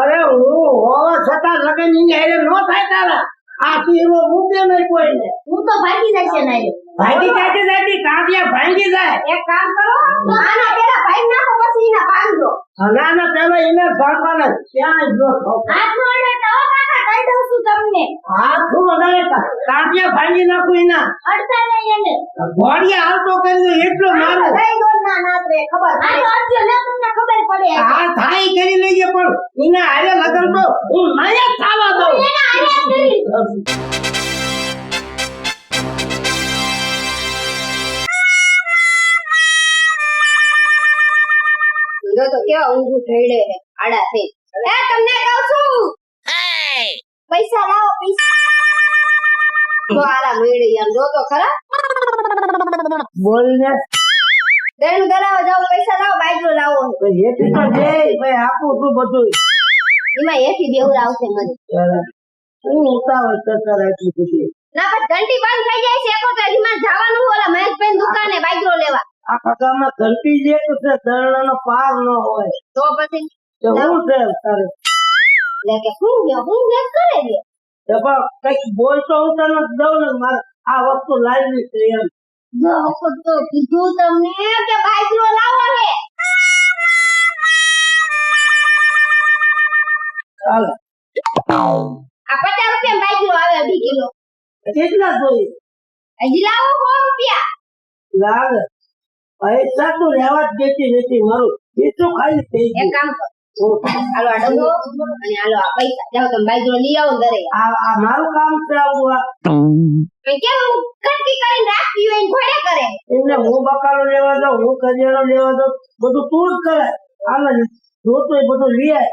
અરે હું હોવા છતાં લગનની હારે નો થાય તારા. આ એવો મૂકે નહીં કોઈને. હું તો ભાગી જાય છે નારે ભાગી જાય જાતી કાંડિયા ભાંગી જાય. એક કામ કરો આના પેલા ભાઈ નાખો પછી એના ભાંગજો ના ના પેલા એને ભાંગવાના ક્યાં જો હાથ નો તો કાકા કહી દઉં તમને હાથ વગાડે કાંતિયા ભાંગી નાખું એના. અડતા નહીં એને. ઘોડિયા હાલતો કરી એટલો મારો. કઈ દો ના ના રે ખબર આ અડજો ને તમને ખબર પડે. આ થાય કરી લઈએ પણ. એના હારે લગન તો હું નયા થાવા દઉં. એના હારે કરી તો કેવા ઊંઘું થઈ છે આડા થઈ. એ તમને કહું છું. પૈસા લાવો પૈસા. તો આરા મેળી જો તો ખરા? બોલ ને દેણ કરાવો જાવ પૈસા લાવો બાજરો લાવો. એથી તો જે ભાઈ આપું તું બધું એમાં એથી દેવું આવશે મને. હું ઉતાવળ કરતા રાખી બધી ના પણ ઘંટી બંધ થઈ જાય છે એકો તો એમાં જવાનું ઓલા મહેશભાઈ દુકાને બાજરો લેવા. આ કાકામાં ઘંટી જે તો દરણાનો પાર ન હોય. તો પછી? હું છે તારે? લે કે હું ગયો હું ગયો કરે છે તો પણ કઈ બોલતો હું તને દઉં ને મારે આ વસ્તુ લાવી છે એમ. જો તો કીધું તમને કે બાજરો લાવો હે ચાલો. આ પચાસ રૂપિયા બાજરો આવે અઢી કિલો. કેટલા જોઈએ. હજી લાવો સો રૂપિયા. લાગે. પૈસા તો રહેવા જ દેતી નથી મારું. એ તો ખાલી થઈ એક કામ કરો. હાલો આ અને હાલો આ પૈસા જાઓ તમે આવો ઘરે આ મારું કામ કરે એમને હું બકાલો લેવા દઉં હું કરિયાણો લેવા દઉં બધું તું કરે આને જોતું બધું લઈ આય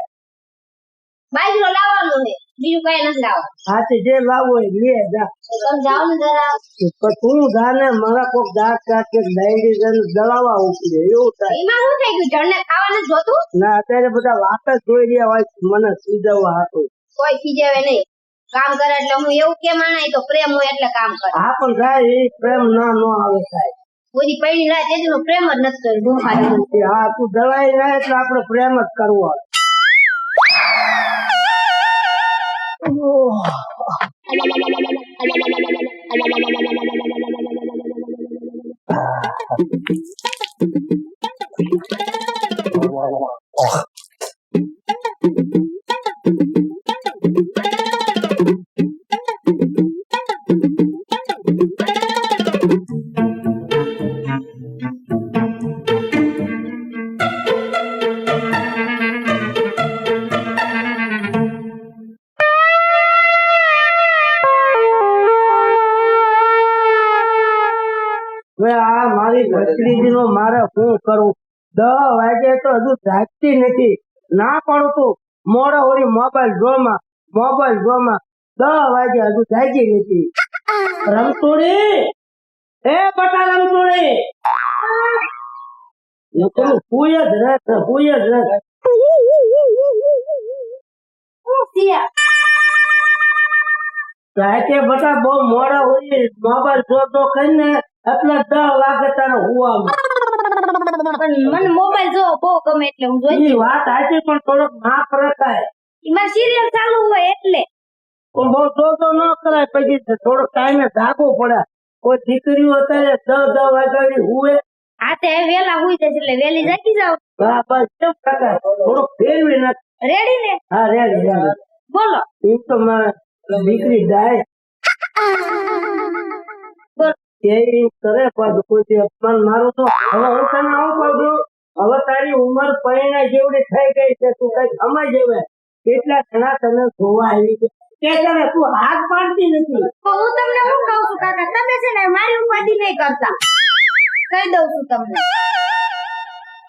બાજરો લાવવાનો બીજું કઈ નથી લાવવાનું. હાથે જે લાવો એ લે જા સમજાવો ને જરા. પણ તું જાને મારા કોક દાંત કાટ કે ડાયરી દળાવા ઉઠી એવું થાય. એમાં શું થઈ ગયું? જણને ખાવા જોતું? ના અત્યારે બધા વાત જ જોઈ રહ્યા હોય મને સીધવવા હતું કોઈ ખીજાવે નહીં. કામ કરે એટલે હું એવું કે માણા તો પ્રેમ હોય એટલે કામ કરે. હા પણ થાય એ પ્રેમ ના નો આવે થાય બધી પડી રાત એનો પ્રેમ જ નથી કર્યો હા તું દળાઈ રહે એટલે આપણે પ્રેમ જ કરવો. આવે. હવે આ મારી ભત્રીજીનો મારે શું કરવું દસ વાગે તો હજુ જાગતી નથી. ના પણ તું. મોડો ઓળી મોબાઈલ જોમાં મોબાઈલ જોમાં દસ વાગે હજુ જાગી નથી. રમતુડી! એ બટા રમતુડી! હુંય જ રહે છે જ થયા રાતે બધા બહુ મોડા હોય મોબાઈલ જોતો કરીને એટલે દસ વાગે તારે હુવામાં પણ મને મોબાઈલ જો બહુ ગમે એટલે હું જોઈ વાત સાચી પણ થોડોક માફ રખાય. એમાં સિરિયલ ચાલુ હોય એટલે. પણ બહુ જોતો ન કરાય પછી થોડોક ટાઈમે જાગવું પડે. કોઈ દીકરીઓ અત્યારે દસ દસ વાગ્યાની હુએ આ તે વેલા હુઈ જશે એટલે વેલી જાગી જાવ હા બસ કેમ ટકાય થોડોક ફેરવી નાખ. રેડી ને? હા રેડી બોલો. એ તો દીકરી જાય. કરે પદ કોઈ અપમાન મારું તો હવે હું તને આવું કહું છું? હવે તારી ઉંમર પરિણા જેવડી થઈ ગઈ છે તું કઈ સમય જેવે કેટલા ઘણા તને જોવા આવી છે. કે તને તું હાથ પાડતી નથી. હું તમને શું કહું છું કાકા? તમે છે ને મારી ઉપાધિ નહીં કરતા. કહી દઉં છું તમને.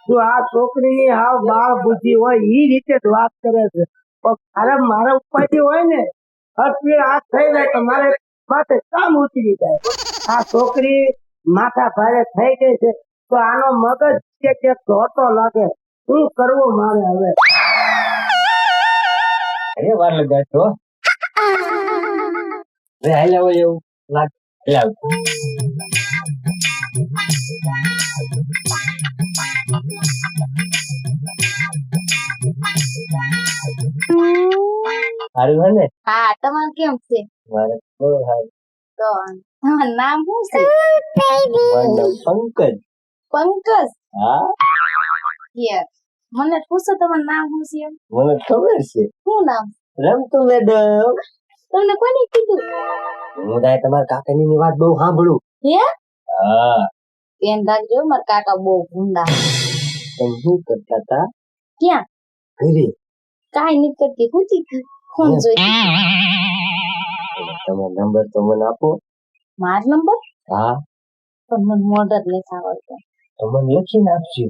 જો આ છોકરીની હાવ બાળ બુદ્ધિ હોય એ રીતે જ વાત કરે છે. પણ મારે મારા ઉપાધિ હોય ને હાથ થઈ જાય તો મારે માથે કામ ઉતરી જાય. આ છોકરી માથા ભારે થઈ ગઈ છે, તો આનો મગજ કે કે ધોતો લાગે? શું કરવું મારે હવે? અરે વાર લગાડ તો. આવો એવું લાગે. હાલ આવો. સારું હે ને? હા તમારે કેમ છે? મારે બહુ સારું તો તમારું નામ શું છે? પંકજ. પંકજ? હા. યસ. મને પૂછો તમારું નામ શું છે? મને ખબર છે. શું નામ? રમતું મેડમ. તમને કોને કીધું? હું તારે તમારા કાકાની ની વાત બહુ સાંભળું. હે? હા. ધ્યાન રાખજો મારા કાકા બહુ ગુંડા. તમે શું કરતા હતા? ક્યાં? ઘરે કાઈ નહીં કરતી પૂછી ફોન જોઈ તમે નંબર તો મને આપો માર નંબર હા પણ મને મોઢા જ નથી આવડતો તો મને લખીને આપજો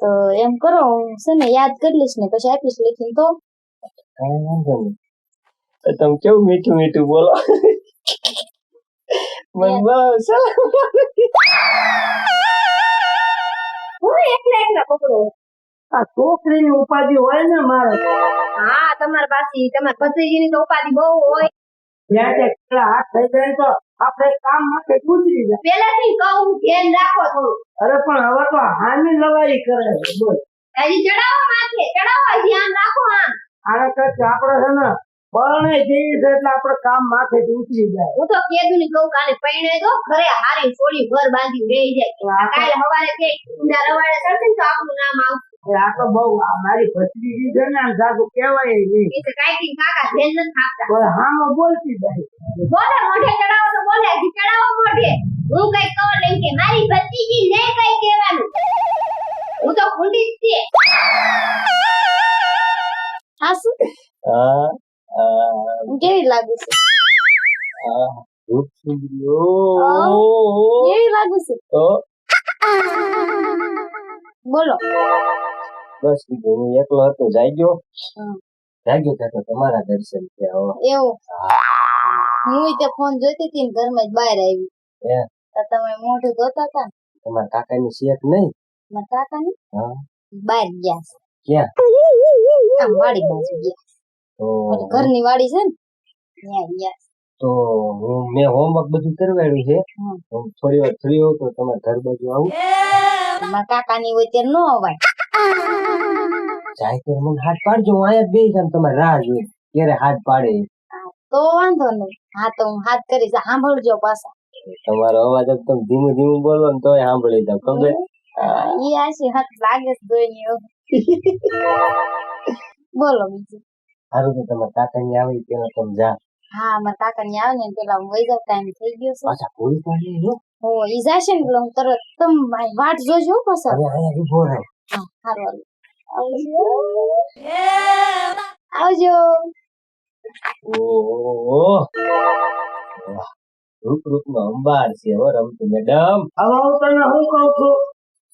તો એમ કરો હું છે ને યાદ કરી લઈશ ને પછી આપીશ લખીને તો કઈ વાંધો નહીં તમે કેવું મીઠું મીઠું બોલો મને બહુ સરસ હું એકલા એકલા પકડો આ છોકરીની ઉપાધિ હોય ને મારે? હા તમારી પાસે તમારા ભત્રીજીની તો ઉપાધિ બહુ હોય. ત્યાં તે કેટલા હાથ થઈ જાય તો આપણે કામ માટે ગુજરી જાય. પહેલેથી કહું ધ્યાન રાખો થોડું. અરે પણ હવે તો હાની લવારી કરે બોલ. હજી ચડાવો માથે ચડાવો ધ્યાન રાખો હા આના કરતા આપણે છે ને બરણે જઈએ છે એટલે આપણે કામ માથે ઉતરી જાય. હું તો કેદુ ની કહું કાલે પૈણે તો ઘરે હારી છોડી ઘર બાંધી રહી જાય. કાલે હવારે કે ઊંડા રવાડે ચડશે તો આપણું નામ આવશે. આ તો બહુ આ મારી ભત્રીજી છે ને આમ જાદુ કહેવાય નહીં. એ તો કાકા ધ્યાન નથી આપતા કોઈ હામાં બોલતી જાય. બોલે મોઢે ચડાવો તો બોલે હજી ચડાવો મોઢે. હું કઈ કહું નહીં કે મારી ભત્રીજી ને કઈ કહેવાનું. હું તો ખુંડી જ છે હા શું? હા કેવી લાગુ છે? હા સુંદરીઓ કેવી લાગુ છે? તો? બોલો. બસ કીધું હું એકલો હતો જાગ્યો. જાગ્યો ત્યાં તો તમારા દર્શન થયા હો. એવું? હું. તે ફોન જોઈતી હતી ને ઘરમાં જ બહાર આવી. હે. તો તમે મોઢું જોતા હતા તમારા કાકાની શેક નહીં? મારા કાકા ને હા. બહાર ગયા. છે ક્યાં? આમ વાડી બાજુ ગયા. તો ઘરની વાડી છે ને ત્યાં ગયા. તો હું મેં હોમવર્ક બધું કરવાડ્યું છે. થોડી વાર ફ્રી હોઉં તો તમારા ઘર બાજુ આવું. મારા કાકા ની હોય ત્યારે નો અવાય. જાય તો મને હાથ પાડજો હું અહીંયા બે જણ તમારે રાહ જોઈ ક્યારે હાથ પાડે તો વાંધો નહીં. હા તો હું હાથ કરીશ. સાંભળજો પાછા. તમારો અવાજ તમે ધીમું ધીમું બોલો ને તોય સાંભળી જાવ ખબર? ઈ આશી હાથ લાગે છે એવું. બોલો બીજું. સારું તો તમારા કાકા ની આવી પેલા તમે જા હા મારા કાકા ની આવે ને પેલા હું વહી જાવ ટાઈમ થઈ ગયો છે. પાછા ભૂલ પાડી હો ઈ જાશે ને હું તરત તમે વાટ જોજો અહીંયા ઊભો રહે. હા સારું આવજો આવજો. ઓહો. રૂપ રૂપ નો અંબાર છે હો રમતું મેડમ. હવે હું તને શું કહું છું?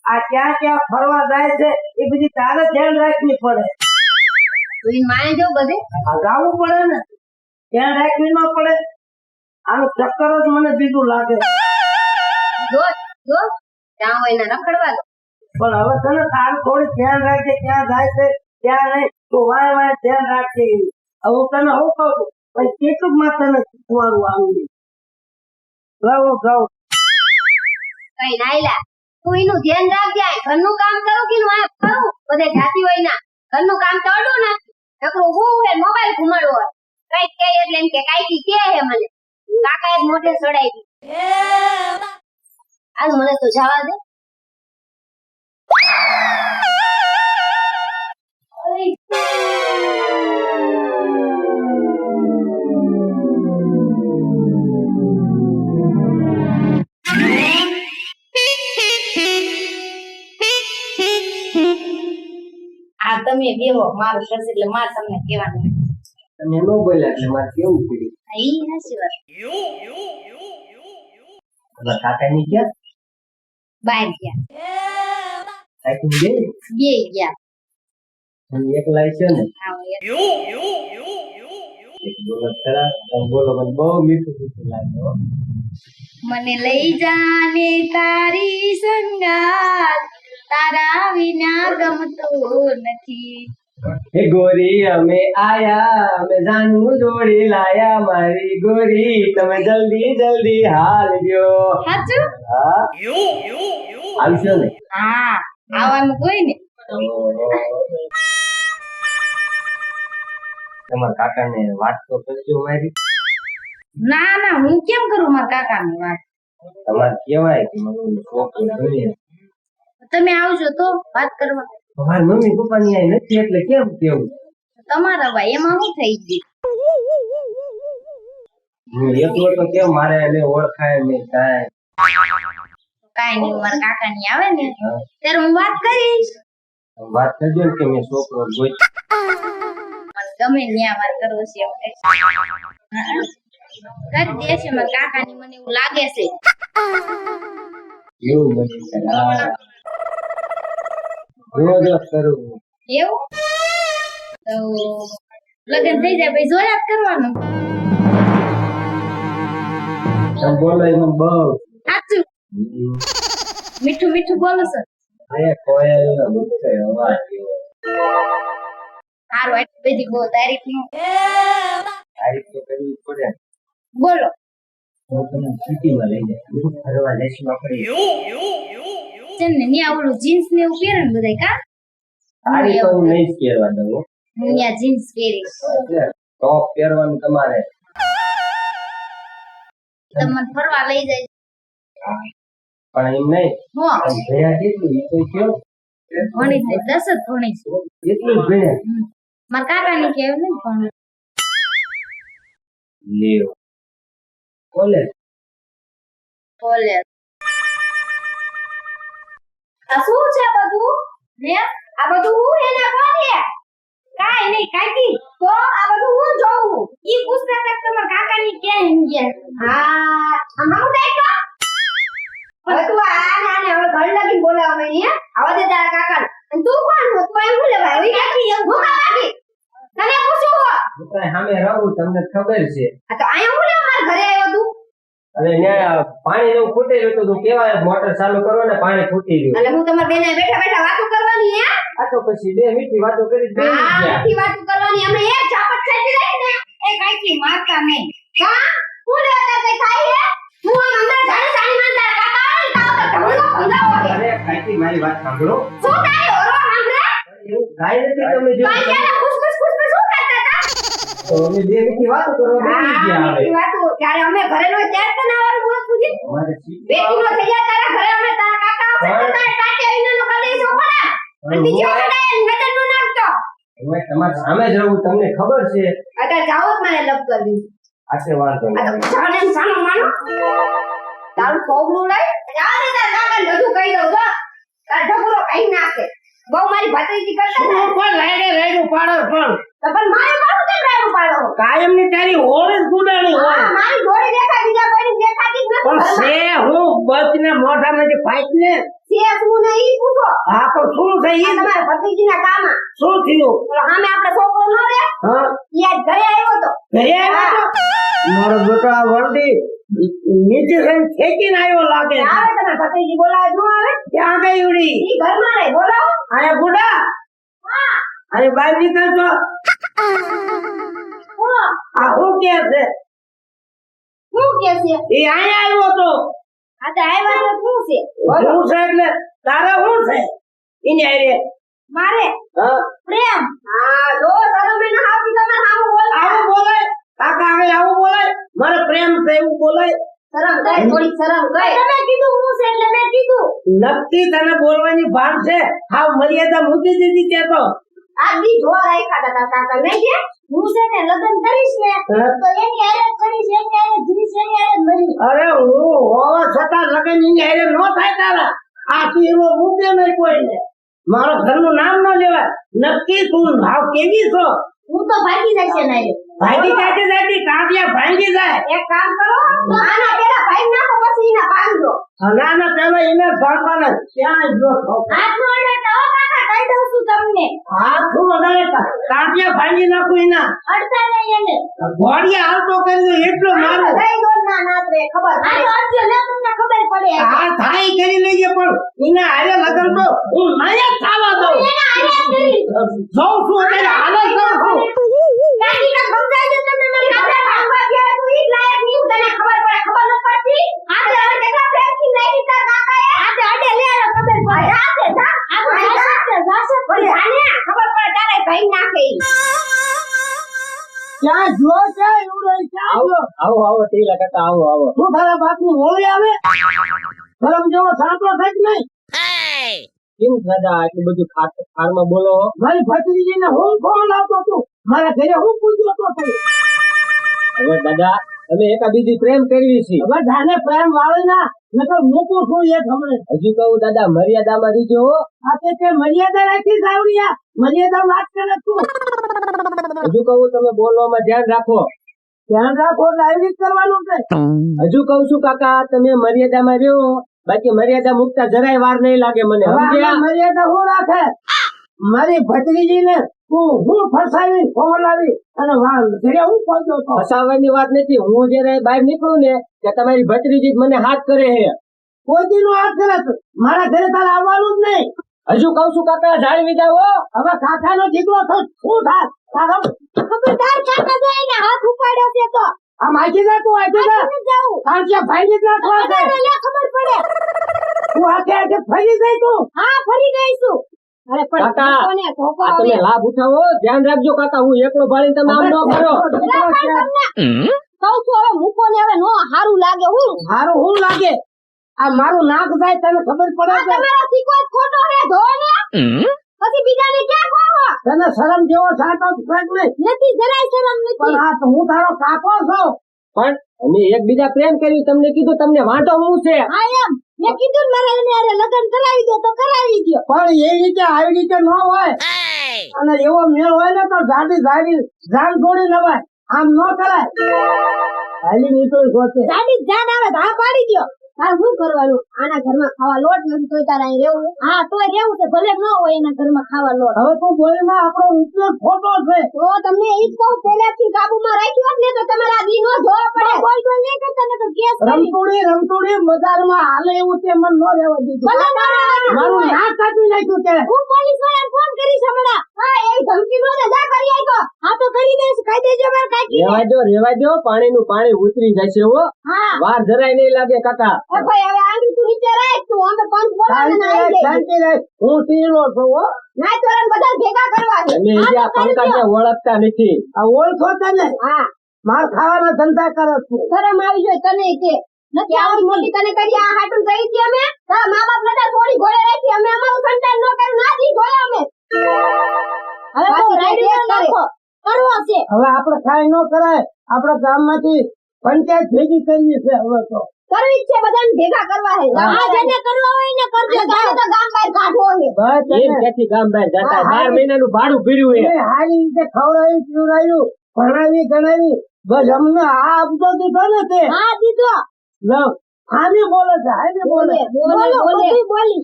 આ ક્યાં ક્યાં ફરવા જાય છે એ બધી તારે ધ્યાન રાખવી પડે. તું માને જો બધે? આ ગાવું પડે ને? ધ્યાન રાખવી ન પડે? આનું ચક્કર જ મને બીજું લાગે. જો ત્યાં હોય ને રખડવા દો પણ હવે છે ને તારું થોડી ધ્યાન રાખજે ક્યાં જાય છે ક્યાં નહીં તો વાય વાય ધ્યાન રાખજે. હવે હું તને હું કહું છું? પણ કેટલું માં તને શીખવાનું આવું ગાવો ગાવો કઈ નાયલા તું એનું ધ્યાન રાખજે ઘરનું કામ કરું કે નું આ કરું? બધે જાતી હોય ના. ઘરનું કામ તો ના નકરું હું હે મોબાઈલ ઘુમાડો હોય. કઈ કે એટલે એમ કે કાઈ કે હે મને. કાકા મોઢે સડાઈ દી. આજ મને તો જવા દે. આ તમે બેહો મારું સરસ એટલે મારે તમને કહેવાનું તમે ન બોલ્યા એટલે મારે કેવું પડ્યું? હા, ઈ હાચી વાત. કાકા ની ક્યાં? બહાર ગયા કાકી બે. બે ગયા. છે ને. હું એક- હો. મને લઈ જાને તારી સંગાત. તારા વિના ગમતો નથી. હે ગોરી અમે આયા અમે જાનું જોડી લાયા મારી ગોરી તમે જલ્દી જલ્દી હાલજો સાચું? હા? આવશો ને? હા આવવાનું કોઈ ને તમારા કાકાને વાત તો કરજો મારી. ના ના હું કેમ કરું મારા કાકાની વાત? તમારે કેવાય કે મને તમે આવજો તો વાત કરવા. મારી મમ્મી પપ્પા ની અહીં નથી એટલે કેમ કેવું? તમારા ભાઈ એમાં શું થઈ ગયું? હું એકલો તો કેમ મારે એને ઓળખાય નહીં કાંઈ? કાંઈ નહીં મારા કાકા ની આવે ને ત્યારે હું વાત કરીશ. વાત કરજો ને કે મેં છોકરો જોઈ મને ગમે ન્યા વાત કરવો છે એમ. કરી મારા કાકા ની મને એવું લાગે છે. એવું છે. હા. રોજ કરું એવું? તો લગ્ન થઈ જાય પછી જોયા જ કરવાનું બહુ. સાચું? મીઠું મીઠું બોલો સર. અહીંયા કોયલ મુક્ત અવાજ હારું સારું બધી બહુ તારીખનું તારીફ તો કરવી પડે. બોલો. હું તમને સિટીમાં લઈ જાય બધું ફરવા જઈશું આપણે છે ને ન્યા ઓલું જીન્સ ને એવું પહેરે ને બધાય કા? સાડી તો હું નહીં જ પહેરવા દઉં હો. હું ન્યા જીન્સ પહેરીશ એટલે ટોપ પહેરવાનું તમારે. તમને ફરવા લઈ જાય. પણ એમ નહીં હું. આમ ભણ્યા કેટલું એ તો કયો ભણી છે દસ જ ભણી છે. એટલું ભણ્યા મારા કાકા ની કેવું નહીં ભણ્યું લેવ કોલેજ કોલેજ આ શું છે આ બધું? ને આ બધું હું એને કોને કાઈ નહીં કાકી તો આ બધું હું જોઉં? ઈ પૂછતા હતા કે તમારા કાકા ની ક્યાં ગયા હા અમારું હું તો હવે તું આ ને હવે ઘર લગી બોલાવ માંડી હે? આવા દે તારા કાકા અને તું કોણ હો તું એમ લેવા આવી કાકી એમ ભૂખા લાગી? તને પૂછું હો હું તો સામે રહું તમને ખબર છે. આ તો આયા હું લેવા? મારા ઘરે આવ્યો તું? અને ત્યાં પાણી નું ખૂટી રહ્યું હતું કેવાય મોટર ચાલુ કરો ને પાણી ફૂટી ગયું. અને હું તમારા બેને બેઠા બેઠા વાતો કરવાની હે? આ તો પછી બે મીઠી વાતો કરી બે મીઠી વાતો કરવાની. અમે એક ચાપટ ખેંચી લઈ ને એ કાકી મારતા મે હા? હું લેવા તાર કઈ થાય હે? હું આમ અંદર જાણે સાની માન કાકા તાવ તો ખંડાવો હે અરે કાકી મારી વાત સાંભળો. શું થાય? ઓરો સાંભળે? એવું ગાય નથી તમે જો અમે બે મીઠી વાતો કરવા બેસી હા, ગયા હવે વાતો. જ્યારે અમે ઘરે નો ત્યારે તને આવવાનું બોલ પૂછી. અમારે બેટી નો થઈ જાય તારા ઘરે અમે તારા કાકા આવશે તો તારે ટાંટિયા વિનાનો કરી દઈશું ભલા. અને બીજી વખત નજર નો નાખતો. હવે તમારી સામે જવું તમને ખબર છે અત્યારે જાઓ જ મને લપ કરી દીધું. આશે વાંધો તો નહીં જાણે માનો. તારું ખોબલું લઈ, દે તારા બધું કહી દઉં છો. તારો ઢગલો ખાઈ નાખે. બહુ મારી ભત્રીજી કરતા ને. પણ રાયડે રાયડું પાડો પણ. તો પણ મારે પાડો કેમ રાયડું પાડો? કાયમની તારી હોળ જ ગુડાણી હોય. હા, મારી જોડે દેખાય, બીજા કોઈની દેખાતી જ પણ નથી. છે હું બસ ને મોઢા માંથી ફાઈટ ને છે શું ને ઈ પૂછો. હા પણ શું આ ઈ? તમારા ભત્રીજીના કામ શું થયું? ઓલો સામે આપણે છોકરો ન રે? હા. ઈ આજ ઘરે આવ્યો તો. ઘરે આવ્યો તો? મારો બેટા આ વરડી નીચે ખેંચીને આવ્યો લાગે આવે તમે ભત્રીજી બોલાવે ન આવે? ક્યાં ગઈ ઉડી? ઈ ઘરમાં રહે બોલાવો આયા બુડા હા. અને બહાર નીકળજો હા. આ શું કે છે? હું કે છે? એ અહીંયા આવ્યો તો? આ તો આવ્યા તો શું છે? હું છે એટલે તારા હું છે? એને હારે. મારે? હા. પ્રેમ? હા જો શરમે ન આવતી તમે હાવ બોલ આવું બોલાય કાકા હવે આવું બોલાય? મારે પ્રેમ છે એવું બોલાય? શરમ ગઈ થોડી શરમ ગઈ તમે કીધું હું છે એટલે મેં કીધું. નક્કી તને બોલવાની ભાન છે? હાવ મર્યાદા મૂકી દીધી કે તો. આ બી જોવા રાખ્યા હતા કાકા નહીં કે હું છે ને લગ્ન કરીશ ને તો એની હારે જ કરીશ એની હારે જ જીવીશ એની હારે મરી અરે હું હોવા છતાં લગન એની હારે નો થાય તારા. આ તું એવો મૂકે નહીં કોઈને. મારો ઘરનું નામ ન લેવાય. નક્કી તું ભાવ કેવી છો? હું તો ભાગી જાય છે ને ભાગી કાઢી જાતી કાંટિયા ભાંગી જાય. એક કામ કરો. આના પેલા ભાઈ નાખો પછી એના ભાંગજો ના ના પેલા એને ભાગવાના ક્યાં જો હાથ મોડે તો કાકા કહી દઉં છું તમને. હાથ શું વધારે ભાંગી નાખું એના. અડતા નહીં એને. ઘોડિયા આવતો કરી દો એટલો મારો. કઈ દો ના નાત રે ખબર આ તો અડજો ને તમને ખબર પડે આ થાય કરી લેજે પણ એના હારે લગન તો હું જ થવા દઉં. એના હારે કરી જોઉં છું એટલે હાલ કરું છું કાકીને સમજાય છે તમે મને આપણે ભાંગવા ગયા તું ઈ જ લાયક નહીં તને ખબર પડે ખબર ન પડતી આજે હવે કેટલા પ્રેમથી લઈ લીધા કાકાએ આજે અડે લે આ ખબર પડે આજે જા આ ભાઈ નાખે ઈ. ક્યાં જો ક્યાં એવડો ક્યાં આવો આવો તે ટીલા આવો આવો. હું તારા બાપની હોળી આવે? ધરમ જેવો સાંકળો થાય કે નહીં? કેમ દાદા આટલું બધું ખારમાં બોલો મારી ભત્રીજીને હું ફોન આવતો તું મારા ઘરે હું પૂછ્યો તો તું હવે દાદા અમે એકા બીજી પ્રેમ કરવી છે હવે ધાને પ્રેમ વાળી ના નકર મૂકું છું એક હમણે. હજુ કહું દાદા મર્યાદામાં રીજો હો. આ તે તે મર્યાદા રાખી સાવરિયા? મર્યાદા વાત કરે તું. હજુ કહું તમે બોલવામાં ધ્યાન રાખો. ધ્યાન રાખો એટલે કરવાનું છે. હજુ કઉ છું કાકા તમે મર્યાદામાં રહ્યો. બાકી મર્યાદા મુકતા જરાય વાર નહીં લાગે મને હવે મર્યાદા હું રાખે? મારી ભત્રીજીને તું હું ફસાવી ફોન લાવી અને ઘરે હું પહોંચ્યો તો. ફસાવાની વાત નથી. હું જયારે બહાર નીકળું ને કે તમારી ભત્રીજી મને હાથ કરે હે કોઈ દી નો હાથ કરે મારા ઘરે તારે આવવાનું જ નહીં. હજુ કઉ છું કાકા જાળવી હો. હવે કાકાનો દીકરો થયો શું થાય ખબરદાર કાકા જો એને હાથ ઉપાડ્યો છે તો. આ માહિતી જા તું આખી જા કારણ કે ભાઈ ની નાખવા છે ખબર પડે. તું આખે આખે ફરી જઈ તું? હા ફરી ગઈશું અરે પણ કાકા, કોને ધોકો આ તમે લાભ ઉઠાવો ધ્યાન રાખજો કાકા હું એકલો ભાળી તમે આમ ન કરો. કઉ છું. હવે મૂકો ને હવે નો હારું લાગે હું. હારું હું લાગે. આ મારું નાક જાય તને ખબર પડે ખોટો હે ધો ને. પછી બીજાને ક્યાં કહો તને શરમ જેવો સાટો ફેંક નહીં? નથી જરાય શરમ નથી. પણ આ તો હું તારો કાકો છું. પણ અમે એકબીજા પ્રેમ કર્યું તમને કીધું તમને વાંટો હું છે? હા એમ. મેં કીધું ને મારે એને અરે લગ્ન કરાવી દો તો કરાવી દો પણ એ રીતે આવી રીતે ન હોય. અને એવો મેળ હોય ને તો જાડી જાડી જાન છોડી નવાય આમ ન કરાય. હાલી નીકળી ગોતે જાડી જાન આવે તો હા પાડી દો હા શું કરવાનું? આના ઘરમાં ખાવા લોટ નથી તોય તારે અહીં રહેવું હા તોય રહેવું છે ભલે ન હોય એના ઘરમાં ખાવા લોટ. હવે તો બોલમાં આપણો ઉપયોગ ખોટો છે. તો તમને એ જ કહું પહેલાથી કાબુમાં રાખ્યો ને તો તમારે આ દી જોવો પડે. કોઈ બોલ નહીં કરતા ને તો કેસ રમતુડી રમતુડી બજારમાં હાલે એવું તે મન ન રહેવા દીધું. મારું નાક કાઢી નાખ્યું તે હું પોલીસ વાળાને ફોન કરીશ હમણાં હા એ ધમકી નો જા કરી આયકો હા તો કરી દઈશ. કહી દેજો મારે કાકી. રેવા દો રેવા દો. પાણીનું પાણી ઉતરી જશે હો. વાર જરાય નહીં લાગે કાકા. એ ભાઈ હવે આંગળી તું નીચે રાખ. તું અમે પંચ બોલાવે ને આવી રાખ શાંતિ રાખ. હું ટીલો છું હો. ના તોરણ બધા ભેગા કરવા. છે તમે હા, જ્યાં તો કરી પંકજને દો. ઓળખતા નથી. આ ઓળખો તને. હા. માર ખાવાના ધંધા કરો છો. શરમ આવી જોઈએ તને કે. નથી આવડી મોટી તને કરી આ હાટું કરી હતી અમે? તારા મા બાપ નતા થોડી ઘોડે રાખી. અમે અમારું સંતાન ન કર્યું. ના દી ઘોડે અમે. હવે તો રાઈડ નાખો કરવો. છે. હવે આપણે કાઈ ન કરાય. આપણા ગામમાંથી પંચાયત ભેગી કરવી છે હવે તો. કરવી છે બધાને ભેગા કરવા છે. હા. હા જેને કરવા હોય ને કરજો. તારે તો ગામ બહાર કાઢવો છે. બસ એમ કેથી ગામ બહાર જતા? હા, બાર હા. મહિનાનું ભાડું ભર્યું એ. હાલી રીતે ખવડાવી પીવડાવ્યું ભણાવી ગણાવી. બસ અમને આ આપતો દીધો ને તે. હા દીધો. લવ હારી બોલે છે હારી બોલે બોલો. બોલે.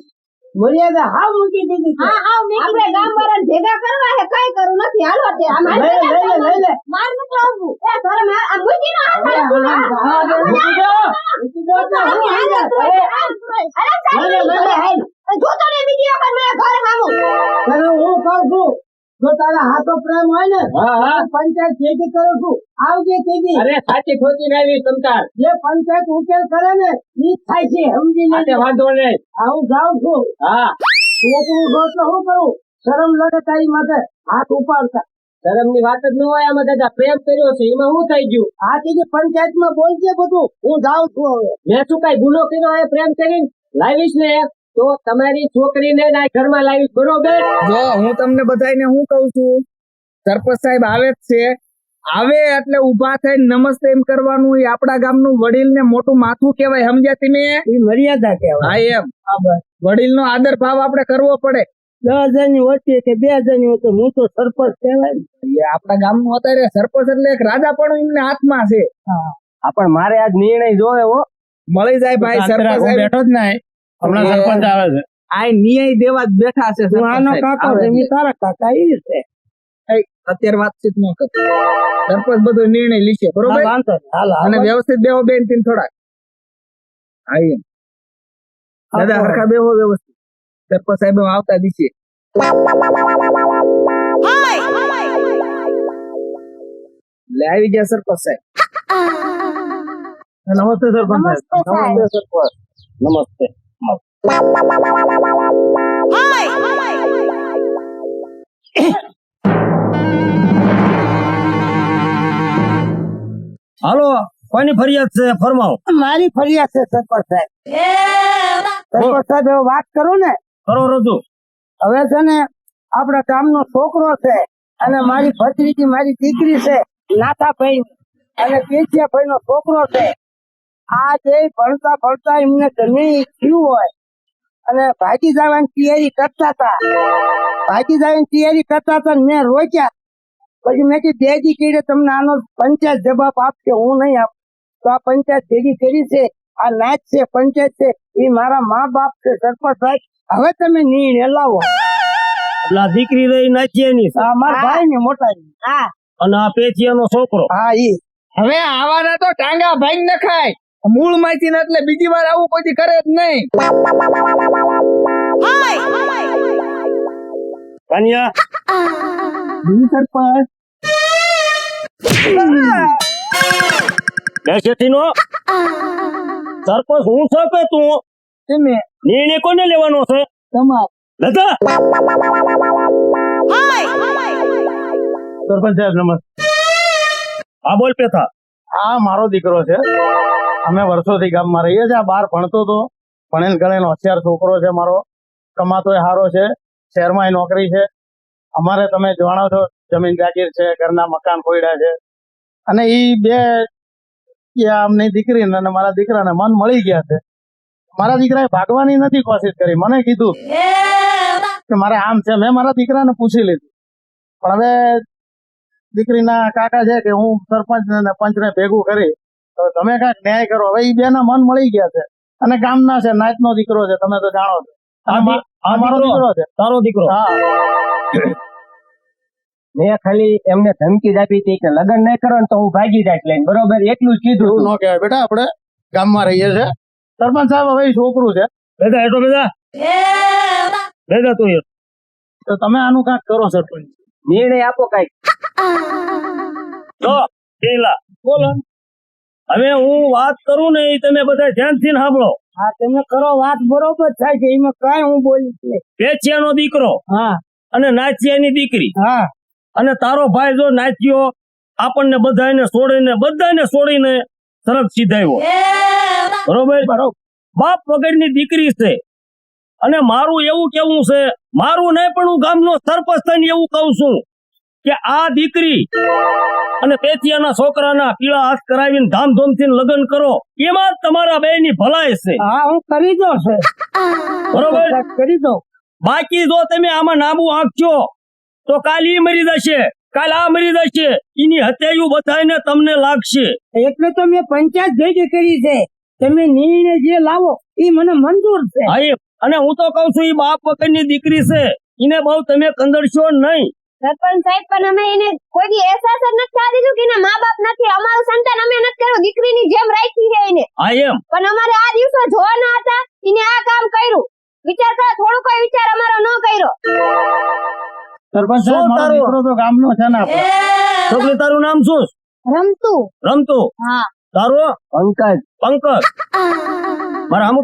મર્યાદા હા મૂકી દીધી હા હા આપણે ગામ વાળાને ભેગા કરવા કઈ કરું નથી. હાલો તે લઈ લે, લઈ લે, માર નથી આવવું. એ આ મૂકી હા, હા, હા, દો. મૂકી દો તો હું હાલે. અરે, લઈ લે, લઈ લે, હાલ. જોતો ને બીજી વખત મેં ઘરે મામું હું કહું છું જો તારા હાથો પ્રેમ હોય ને હા હા. પંચાયત ભેગી કરું છું. આવજે કેદી અરે સાચી ખોટી ને આવી તમતાર જે પંચાયત ઉકેલ કરે ને ઈ થાય છે સમજી ને વાંધો આ હું જાઉં છું. હા. છોકરું દોસ્ત શું કરું? શરમ લડે તારી માથે. હાથ ઉપાડતા. શરમની વાત જ ન હોય આમાં દાદા. પ્રેમ કર્યો છે એમાં શું થઈ ગયું? આ કીધું પંચાયતમાં બોલજે બધું. હું જાઉં છું હવે. મેં શું કઈ ગુનો કર્યો? એ પ્રેમ કરીને લાવીશ ને તો તમારી છોકરીને ના ઘરમાં લાવી બરોબર? જો હું તમને બધાને હું કઉ છું સરપંચ સાહેબ આવે જ છે. આવે એટલે ઊભા થઈને નમસ્તે એમ કરવાનું એ આપણા ગામનું વડીલ ને મોટું માથું કહેવાય સમજ્યા તમે? એ મર્યાદા કહેવાય. હા એમ. વડીલ નો આદર ભાવ આપણે કરવો પડે. દસ હજારની વચ્ચે કે બે હજારની વચ્ચે હું તો સરપંચ કહેવાય. ને. એ આપણા ગામનું અત્યારે સરપંચ એટલે એક રાજા પણ એમને હાથમાં છે. હા. પણ મારે આજ નિર્ણય જોવે હો. મળી જાય ભાઈ સરપંચ સાહેબ. બેઠો જ નહીં. હમણાં સરપંચ આવે છે. આ ન્યાય દેવા જ બેઠા છે આનો સાહેબ. છે તારા કાકા ઈ છે. એ અત્યારે વાતચીત ન કરતો સરપંચ બધો નિર્ણય લીશે બરોબર? અને. વ્યવસ્થિત બેહો બેન તીન થોડાક. એમ. દાદા. હરખા બેહો વ્યવસ્થિત. સરપંચ સાહેબ આવતા દીશે લે આવી ગયા સરપંચ સાહેબ. નમસ્તે સરપંચ નમસ્તે સરપંચ. નમસ્તે. હાલો કોની ફરિયાદ છે? ફરમાવો. મારી ફરિયાદ છે સરપંચ સાહેબ. સરપંચ સાહેબ વાત કરું ને? કરો રજુ. હવે છે ને આપડે કામ નો છોકરો છે અને મારી ભત્રીજી મારી દીકરી છે નાથા ભાઈ અને તેજિયા ભાઈ નો છોકરો છે. આ જે ભણતા ભણતા એમને ગમે થયું હોય અને ભાગી જવાની તૈયારી કરતા હતા. ભાગી જવાની તૈયારી કરતા હતા મેં રોક્યા. પછી મેં કીધું દેજી કીધે તમને આનો પંચાયત જવાબ આપશે હું નહીં આપ. તો આ પંચાયત ભેગી કરી છે આ નાચ છે પંચાયત છે એ મારા મા બાપ છે સરપંચ સાહેબ. હવે તમે નિર્ણય લાવો. એટલે આ દીકરી રહી નાચીએ ની મારા ભાઈ ને મોટા હા. અને આ પેચિયાનો છોકરો. હા ઈ. હવે આવાના તો ટાંગા ભાઈ ન ખાય મૂળ માહિતી ના એટલે બીજી વાર આવું કોઈ કરે જ નહીં. કન્યા. સરપંચ. સરપંચ હું છે કે તું? તમે. નિર્ણય કોને લેવાનો છે? તમાર. લતા. સરપંચ સાહેબ નમસ્તે. હા બોલ પેથા. આ મારો દીકરો છે. અમે વર્ષોથી ગામમાં રહીએ છીએ બહાર ભણતો હતો. ભણેલ ગણેલ હોશિયાર છોકરો છે મારો. કમાતો સારો છે. શહેરમાં નોકરી છે. અમારે તમે જાણો છો, જમીન જાગીર છે, ઘરના મકાન ખોયડા છે. અને એ બે, એ આમની દીકરીને અને મારા દીકરાને મન મળી ગયા છે. મારા દીકરાએ ભાગવાની નથી કોશિશ કરી. મને કીધું કે મારે આમ છે. મેં મારા દીકરાને પૂછી લીધું. પણ હવે દીકરીના કાકા છે કે હું સરપંચ ને પંચને ભેગું કરી તો તમે કાંઈક ન્યાય કરો. હવે એ બેના મન મળી ગયા છે. અને ગામના છે નાચનો દીકરો છે તમે તો જાણો છો. મારો દીકરો? છે. તારો દીકરો. હા. મેં ખાલી એમને ધમકી જ આપી હતી કે લગ્ન નહીં કરો ને તો હું ભાગી જાય લઈને. બરોબર? એટલું જ કીધું. ન કહેવાય. બેટા આપણે ગામમાં રહીએ છે સરપંચ સાહેબ હવે છોકરું છે. બેટા એટલો બેટા બેટા તું. તો તમે આનું કાંક કરો સરપંચ. નિર્ણય આપો કંઈક. તો પેલા. બોલો. હવે હું વાત કરું ને એ તમે બધા ધ્યાનથી સાંભળો. હા તમે કરો વાત બરોબર થાય છે એમાં કઈ હું બોલી નહીં પેચિયાનો દીકરો હા. અને નાચિયાની દીકરી. હા. અને તારો ભાઈ જો નાચ્યો આપણને બધાને છોડીને બધાને છોડીને સરસ સીધાયો બરોબર? બરોબર. બાપ વગરની દીકરી છે. અને મારું એવું કેવું છે મારું નહીં પણ હું ગામનો સરપંચ થઈને એવું કહું છું. કે આ દીકરી અને પેથિયાના છોકરાના પીળા હાથ કરાવીને ધામધૂમથી લગ્ન કરો એમાં તમારા બે ની ભલાઈ છે. હા હું કરી દો છે. બરોબર? કરી દો બાકી જો તમે આમાં નાબુ આંખજો તો કાલ ઈ મરી જશે. કાલ આ મરી જશે. એની હત્યાયું બધાને તમને લાગશે. એટલે તો મેં પંચાયત ભેગી કરી છે. તમે નિર્ણય જે લાવો એ મને મંજૂર છે. અને હું તો કઉ છું એ બાપ વગરની દીકરી છે. એને બહુ તમે કંદરશો નહીં. સરપંચ સાહેબ પણ અમે એને કોઈ દી અહેસાસ જ નથી થવા દીધું કે એના મા બાપ નથી. અમારું સંતાન અમે નથી કર્યું. દીકરીની જેમ રાખી છે એને. હા એમ? પણ અમારે આ દિવસો જોવાના હતા. એને આ કામ કર્યું. વિચાર કરો થોડો કોઈ વિચાર અમારો ન કર્યો. સરપંચ સાહેબ મારો દીકરો તો ગામનો છે ને આપણો. છોકરી તારું નામ શું? છે? રમતું. રમતું? હા. તારું? પંકજ. પંકજ. મારા હમુ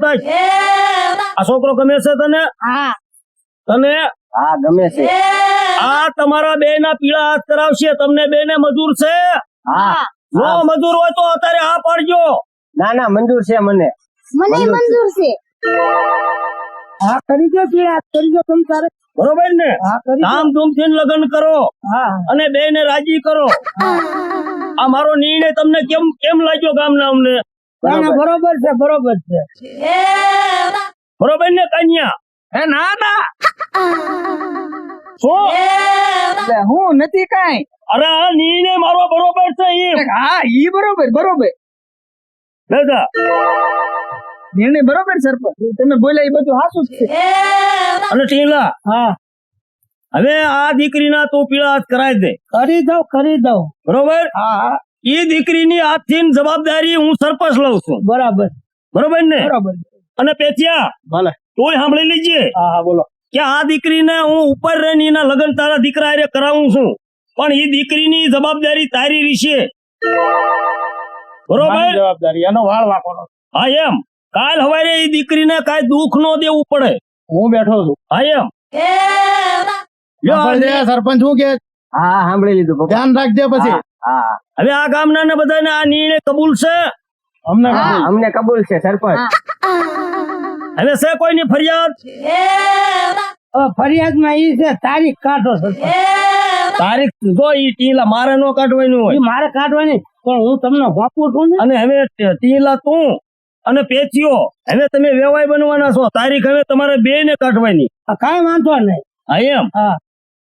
આ છોકરો ગમે છે તને? હા. તને હા ગમે છે. આ તમારા બે ના પીળા હાથ કરાવશે તમને બે ને મજૂર છે? હા. જો મજૂર હોય તો અત્યારે હા પાડજો. ના ના મંજૂર છે મને. મને મંજૂર છે. હા કરી દો પીળા કરી દો તમે તારે. બરોબર ને? હા કરી દો. ધામધૂમથી લગ્ન કરો હા. અને બે ને રાજી કરો. આ મારો નિર્ણય તમને કેમ કેમ લાગ્યો ગામના અમને? ના, ના, બરોબર છે બરોબર છે. બરોબર ને કન્યા? એ ના ના. હું નથી કાંઈ. અરે આ નિર્ણય મારો બરોબર છે ઈ. હા ઈ બરોબર બરોબર. દાદા. નિર્ણય બરોબર સરપંચ. તમે બોલ્યા એ બધું હાસું છે. અને ટીલા હા. હવે આ દીકરીના તું પીળા હાથ કરાવી દે. કરી દઉં કરી દઉં. બરોબર? હા હા. એ દીકરીની હાથથી જવાબદારી હું સરપંચ લઉં છું. બરાબર. બરોબર ને? બરાબર. અને પેથિયા ભલે. તોય સાંભળી લીજે. હા હા બોલો. કે આ દીકરીને હું ઉપર રહીને લગ્ન તારા દીકરા હારે કરાવું છું. પણ એ દીકરીની જવાબદારી તારી મારી બરોબર? જવાબદારી એનો વાળ વાંકવાનો. હા એમ. કાલ હવારે એ દીકરીને કાંઈ દુઃખ ન દેવું પડે. હું બેઠો છું. હા એમ. સરપંચ શું કે? હા સાંભળી લીધું ધ્યાન રાખજે પછી. હા, હા હવે આ ગામના ને બધાને આ નિર્ણય કબૂલ છે? અમને અમને કબૂલ છે સરપંચ. હવે છે કોઈની ફરિયાદ? ફરિયાદમાં ઈ છે તારીખ કાઢો તારીખ જો ઈ ટીલા મારે નો કાઢવાનું હોય. મારે કાઢવાની પણ હું તમને વાપું છું ને. અને હવે ટીલા તું અને પેચીઓ હવે તમે વેવાય બનવાના છો. તારીખ હવે તમારે બે ને કાઢવાની. આ કાંઈ વાંધો નહીં. હા એમ?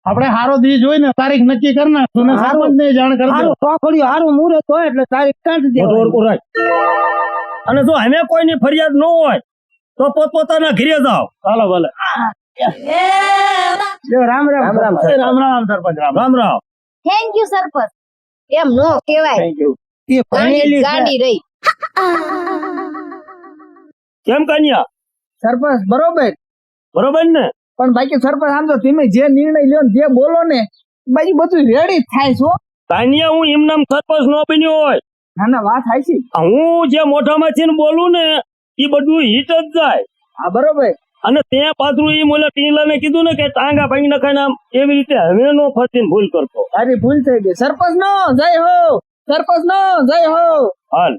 આપણે હારો દી જોઈ ને તારીખ નક્કી કરી નાખશું ને જ ને જાણ કરી દો. હારું ચોકડીઓ હારું મુહૂર્ત હોય એટલે તારીખ કાઢી દે. અને જો હવે કોઈની ફરિયાદ ન હોય તો પોતપોતાના ઘરે જાઓ. ચાલો ભલે. Ram Ram. Ram Ram. Ram Ram sarpanch Ram. Ram Ram. Thank you sarpanch. એમ નો કહેવાય. થેન્ક યુ એ ભણેલી ગાડી રહી. કેમ કન્યા? સરપંચ બરોબર. બરોબર ને? પણ બાકી સરપંચ આમ તો તમે જે નિર્ણય લ્યો ને જે બોલો ને બાકી બધું રેડી જ થાય છો કાનિયા હું એમ નામ સરપંચ નો બન્યો હોય. ના ના વાત થાય છે હું જે મોઢામાંથી ને બોલું ને એ બધું હિટ જ જાય. હા બરોબર. અને ત્યાં પાછું એ મોલે ટીલા ને કીધું ને કે ટાંગા ભાઈ નખાય આમ એવી રીતે હવે નો ફસીને ભૂલ કરતો. તારી ભૂલ થઈ ગઈ. સરપંચ નો જય હો! સરપંચ નો જય હો! હાલ.